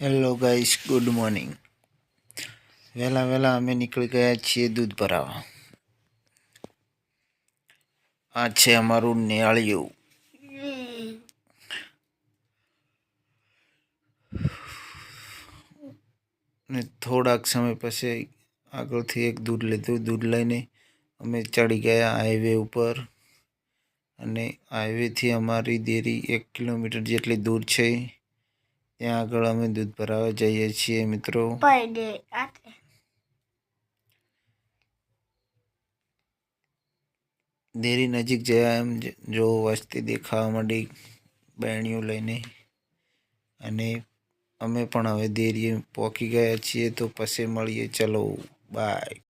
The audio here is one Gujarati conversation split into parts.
હેલો ગાઈસ ગુડ મોર્નિંગ વહેલા વહેલા અમે નીકળી ગયા છીએ દૂધ ભરાવા. આ છે અમારું નેળિયું. ને થોડાક સમય પછી આગળથી એક દૂધ લીધું. દૂધ લઈને અમે ચડી ગયા હાઈવે ઉપર. અને હાઈવેથી અમારી દેરી એક કિલોમીટર જેટલી દૂર છે. ત્યાં આગળ અમે દૂધ ભરાવા જઈએ છીએ મિત્રો. દેરી નજીક જયા એમ જ- જો વસ્તી દેખાવા માંડી બહેણીઓ લઈને. અને અમે પણ હવે દેરીએ પહોંચી ગયા છીએ તો પછી મળીએ. ચલો બાય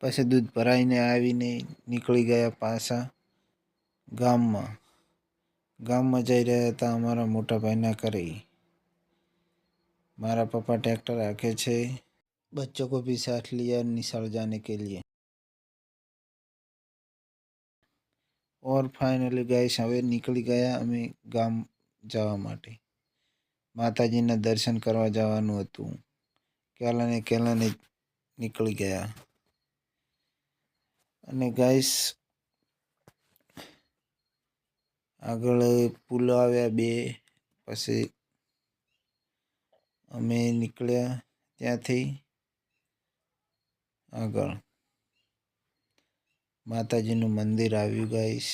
પછી દૂધ ભરાઈને આવીને નીકળી ગયા પાછા ગામમાં. ગામમાં જઈ રહ્યા હતા અમારા મોટા ભાઈના ઘરે મારા પપ્પા ट्रैक्टर રાખે છે बच्चों को भी साथ लिया निशाल जाने के लिए ઓર ફાઇનલી ગાઈસ હવે નીકળી ગયા અમે ગામ જવા માટે માતાજીના દર્શન કરવા જવાનું હતું કેલાને કેલાને નીકળી ગયા અને ગાઈસ આગળ પુલ આવ્યા બે પછી અમે નીકળ્યા ત્યાંથી આગળ. માતાજીનું મંદિર આવ્યું ગાઈસ.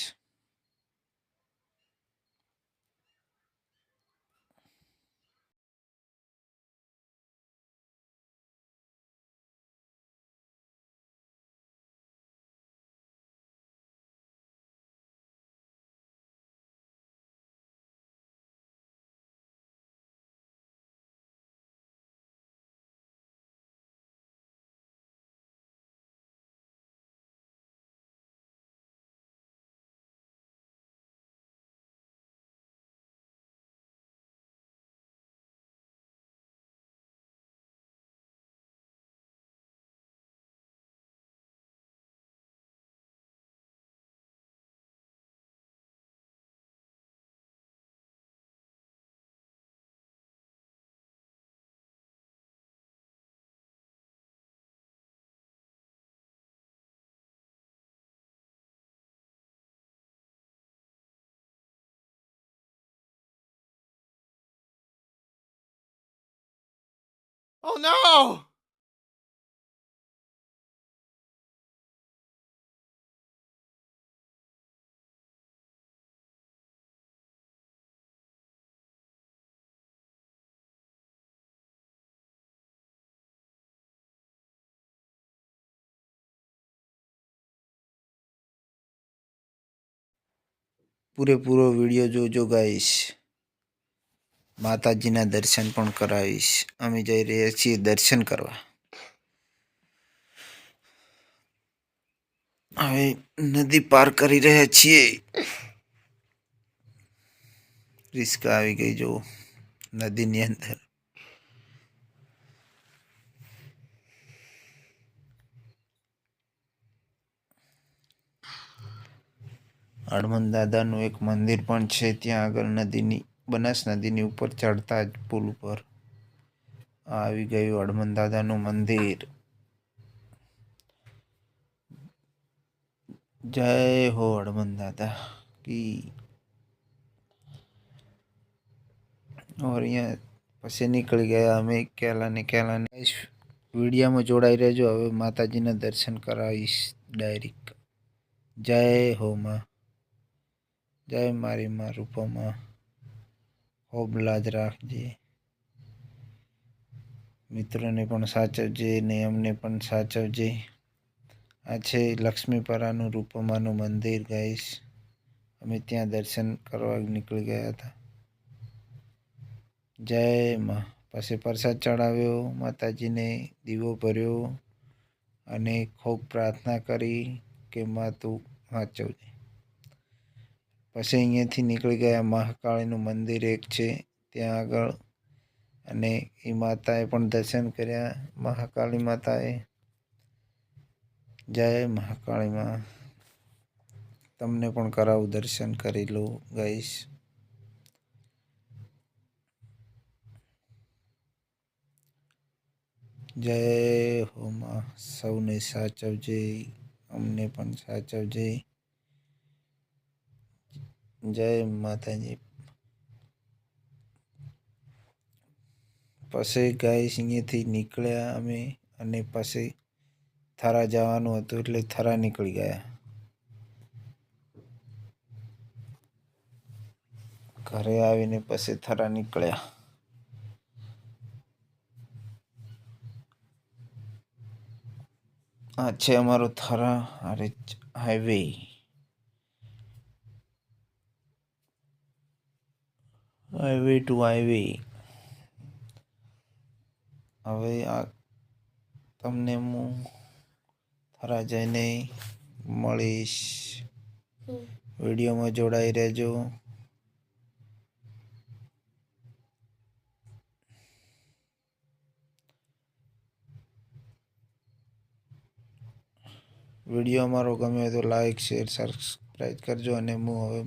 Oh no! पूरे पूरो वीडियो जो जो गाइस માતાજીના દર્શન પણ કરાવીશ. અમે જઈ રહ્યા છીએ દર્શન કરવા. હવે નદી પાર કરી રહ્યા છીએ. રિસ્કા આવી ગઈ જો નદીની અંદર. હનુમાન દાદાનું એક મંદિર પણ છે, ત્યાં આગળ નદીની બનાસ નદીની ઉપર ચડતા જ પુલ ઉપર આવી ગયું હનુમાન દાદાનું મંદિર. જય હો હડમન દાદા કી. અહીંયા પછી નીકળી ગયા અમે કેલાને કેલાને વિડીયામાં જોડાઈ રહેજો. હવે માતાજીના દર્શન કરાવીશ ડાયરેક્ટ જય હો માં. જય મારી માં રૂપમાં. હોબ લાજ રાખજે. મિત્રોને પણ સાચવજે, ને અમને પણ સાચવજે. આ છે લક્ષ્મીપરાનું રૂપમાનું મંદિર ગાઈશ અમે ત્યાં દર્શન કરવા નીકળી ગયા હતા. જય માં. પછી પ્રસાદ ચડાવ્યો, માતાજીને દીવો ભર્યો અને ખૂબ પ્રાર્થના કરી કે માં તું વાંચવજે પછી અહીંયાથી નીકળી ગયા મહાકાળીનું મંદિર એક છે, ત્યાં આગળ. અને એ માતાએ પણ દર્શન કર્યા, મહાકાળી માતાએ. જય મહાકાળીમાં તમને પણ કરાવું દર્શન કરી લો ગઈશ જય હોમાં સૌને સાચવજે, અમને પણ સાચવજે. જય માતાજી. પછી ગાય અહીંયાથી નીકળ્યા અમે અને પછી થરા જવાનું હતું એટલે થરા નીકળી ગયા. ઘરે આવીને પછી થરા નીકળ્યા. આ છે અમારો Thara highway. Highway to highway. હવે આ તમને હું થરા જઈને મળીશ. વિડીયોમાં જોડાઈ રહેજો. વીડિયો અમારો ગમ્યો તો લાઈક શેર સબસ્ક્રાઈબ કરજો અને હું હવે